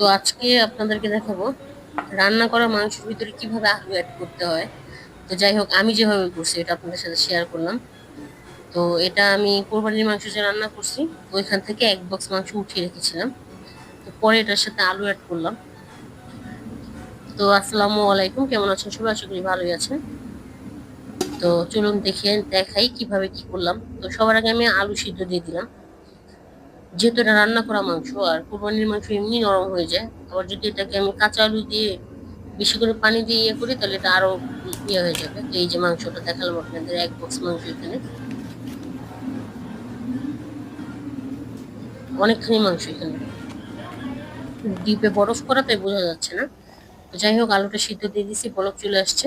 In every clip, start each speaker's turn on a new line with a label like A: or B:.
A: তো আজকে আপনাদেরকে দেখাবো রান্না করা মাংসের ভিতরে কীভাবে আলু অ্যাড করতে হয়। তো যাই হোক, আমি যেভাবে করছি, এটা আপনাদের সাথে শেয়ার করলাম। তো এটা আমি কোরবানির মাংস যে রান্না করছি, ওইখান থেকে এক বক্স মাংস উঠিয়ে রেখেছিলাম। তো পরে এটার সাথে আলু অ্যাড করলাম। তো আসসালামু আলাইকুম, কেমন আছেন সবাই? আশা করি ভালোই আছেন। তো চলুন দেখে দেখাই কীভাবে কি করলাম। তো সবার আগে আমি আলু সিদ্ধ দিয়ে দিলাম। যেহেতু এটা রান্না করা মাংস, আর কোরবানির মাংস এমনি নরম হয়ে যায়, আবার যদি এটাকে আমি কাঁচা আলু দিয়ে বেশি করে পানি দিয়ে ইয়ে করি, তাহলে এটা আরও ইয়ে হয়ে যাবে। তো এই যে মাংসটা দেখালাম আপনাদের, এক বক্স মাংস এখানে। অনেকখানি মাংস এখানে। ডিপে বরফ করা, তাই বোঝা যাচ্ছে না। যাই হোক, আলুটা সিদ্ধ দিয়ে দিছি বরফ চলে আসছে।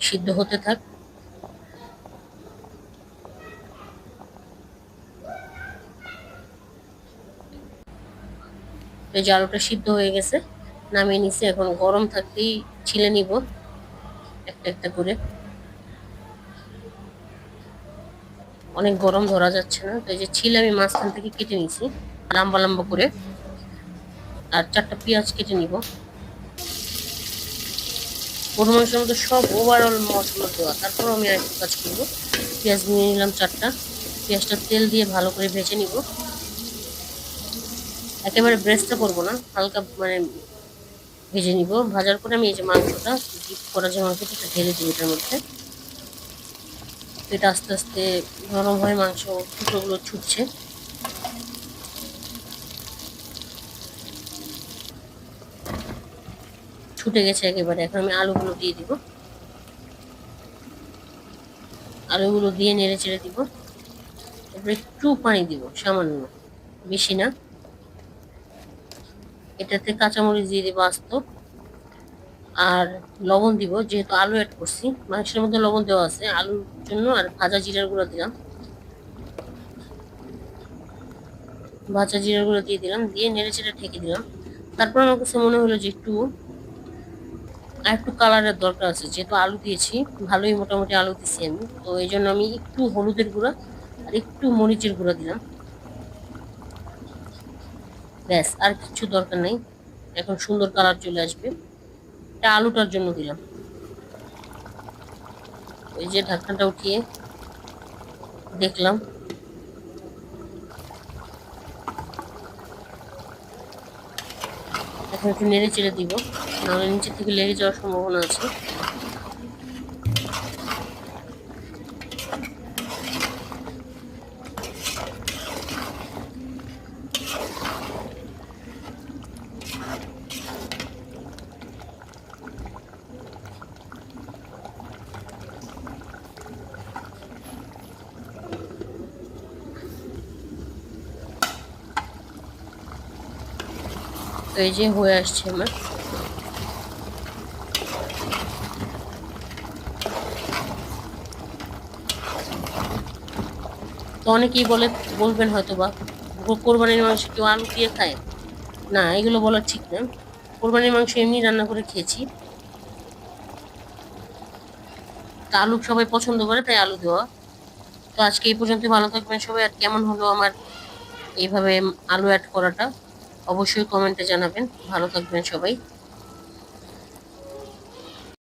A: সিদ্ধ হতে থাক। এই যে আলুটা সিদ্ধ হয়ে গেছে। নামিয়ে নিছি, এখন গরম থাকতেই ছিলে নিব একটা একটা করে। অনেক গরম ধরা যাচ্ছে না, তো এই যে ছিলে আমি মাঝখান থেকে কেটে নিছি, লম্বা লম্বা করে। আর চারটা পেঁয়াজ কেটে নিব। গরু মাংসের সব ওভারঅল মশলা দেওয়া। তারপর আমি আরেকটু কাজ করব। পেঁয়াজ নিয়ে নিলাম চারটা। পেঁয়াজটা তেল দিয়ে ভালো করে ভেজে নিব। একেবারে ব্রেস্টটা করব না, হালকা মানে ভেজে নিব। ভাজার পরে আমি এই যে মাংসটা ডিপ করা যে মাংসটা ঢেলে দিই এটার মধ্যে। এটা আস্তে আস্তে নরম হয়ে মাংস টুকরোগুলো ছুটছে। ছুটে গেছে একেবারে। এখন আমি আলুগুলো দিয়ে দিব। আলুগুলো দিয়ে নেড়ে চেড়ে দিব। তারপরে একটু পানি দিব, সামান্য, বেশি না। এটাতে কাঁচামরিচ দিয়ে দিব আস্ত। আর লবণ দিব, যেহেতু আলু অ্যাড করছি। মাংসের মধ্যে লবণ দেওয়া আছে, আলুর জন্য আর ভাজা জিরার গুঁড়ো দিলাম। ভাজা জিরার গুঁড়ো দিয়ে দিলাম, দিয়ে নেড়ে চেড়ে ঠেকে দিলাম। তারপর আমার কাছে মনে হলো যে একটু, আর একটু কালারের দরকার আছে। যেহেতু আলু দিয়েছি, ভালোই মোটামুটি আলু দিয়েছি আমি। তো এই জন্য আমি একটু হলুদের গুঁড়া আর একটু মরিচের গুঁড়া দিলাম। ব্যাস, আর কিছু দরকার নেই। এখন সুন্দর কালার চলে আসবে। এটা আলুটার জন্য দিলাম। ওই যে ঢাকনাটা উঠিয়ে দেখলাম। এখন একটু নেড়ে চেড়ে দিব। নাহলে নিচে থেকে লেগে যাওয়ার সম্ভাবনা আছে। তো এই যে হয়ে আসছে আমার। তো অনেকেই বলে, বলবেন হয়তো বা কোরবানির মাংস কেউ আলু দিয়ে খায়? না, এগুলো বলার ঠিক না। কোরবানির মাংস এমনি রান্না করে খেয়েছি। তা আলু সবাই পছন্দ করে, তাই আলু দেওয়া। তো আজকে এই পর্যন্ত ভালো থাকবেন সবাই। আর কেমন হলো আমার এইভাবে আলু অ্যাড করাটা? অবশ্যই কমেন্টে জানাবেন। ভালো থাকবেন সবাই।